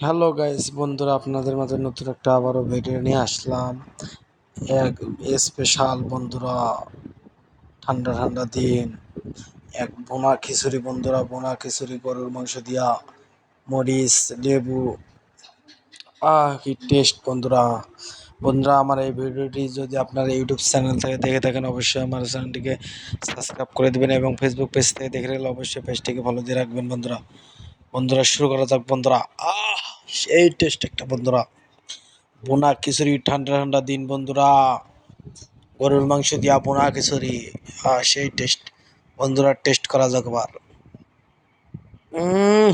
Hello guys বন্ধুরা, আপনাদের মাঝে নতুন একটা আবারও ভিডিও নিয়ে আসলাম। এক স্পেশাল বন্ধুরা, ঠান্ডা ঠান্ডা দিন। এক বোনা খিচুড়ি বন্ধুরা, বোনা খিচুড়ি, গরুর মাংস দিয়া মরিচ, লেবু। আহ, কি টেস্ট বন্ধুরা। বন্ধুরা, আমার এই ভিডিওটি যদি আপনার ইউটিউব চ্যানেল থেকে দেখে থাকেন, অবশ্যই আমার চ্যানেলটিকে সাবস্ক্রাইব করে দেবেন এবং ফেসবুক পেজ থেকে দেখে রাখলে অবশ্যই পেজটিকে ফলো দিয়ে রাখবেন বন্ধুরা। বন্ধুরা, শুরু করা যাক বন্ধুরা। আহ! সেই টেস্ট একটা বন্ধুরা। বোনা খিচুড়ি ঠান্ডা ঠান্ডা দিন বন্ধুরা। গরুর মাংস দিয়া বোনা খিচুড়ি আহ সেই টেস্ট বন্ধুরা টেস্ট করা যাক উম,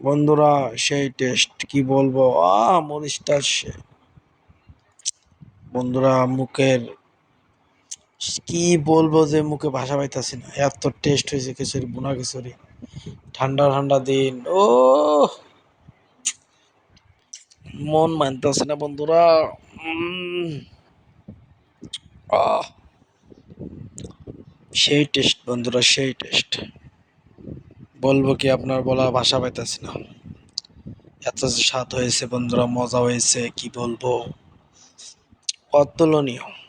বন্ধুরা সেই টেস্ট কি বলব? আহ মরিচটা সে বন্ধুরা মুখের কি বলব যে মুখে ভাষা পাইতাছি না। এত টেস্ট হয়েছে খিচুড়ি বোনা খিচুড়ি ঠান্ডা ঠান্ডা দিন। ও মন মানতেছে না, বন্ধুরা? সেই টেস্ট, বন্ধুরা, সেই টেস্ট। বলব কি, আপনার বলা ভাষা পাইতেছি না। এত স্বাদ হয়েছে, বন্ধুরা, মজা হয়েছে, কি বলব? অতুলনীয়।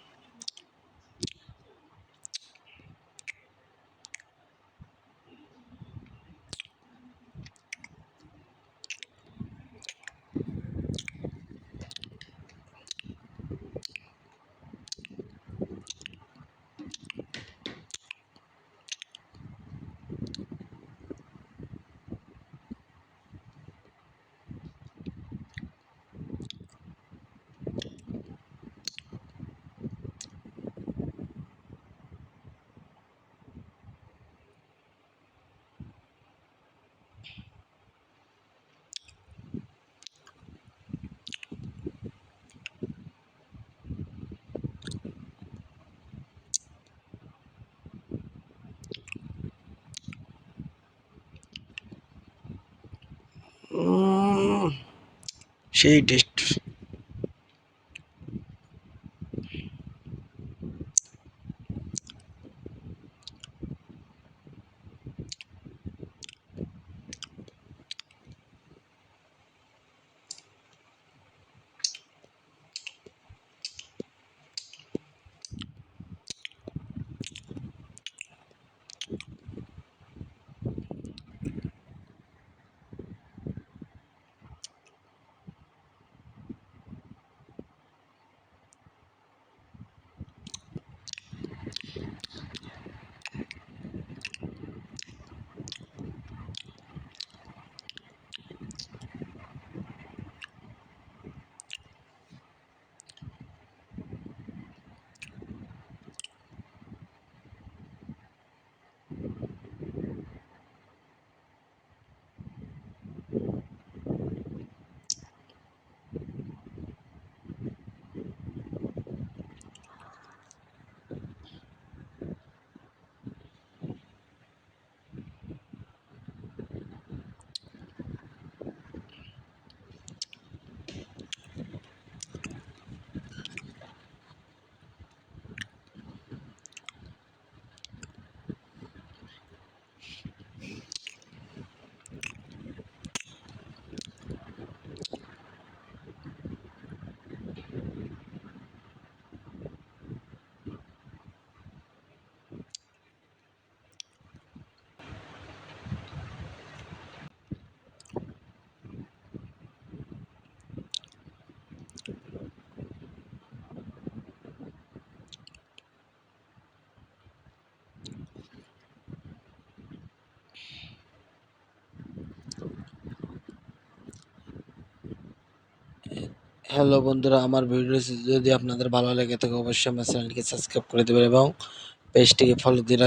সেই হ্যালো বন্ধুরা, আমার ভিডিও যদি আপনাদের ভালো লেগে থাকে, অবশ্যই আমার চ্যানেলটিকে সাবস্ক্রাইব করে দেবেন এবং পেজটিকে ফলো দিয়ে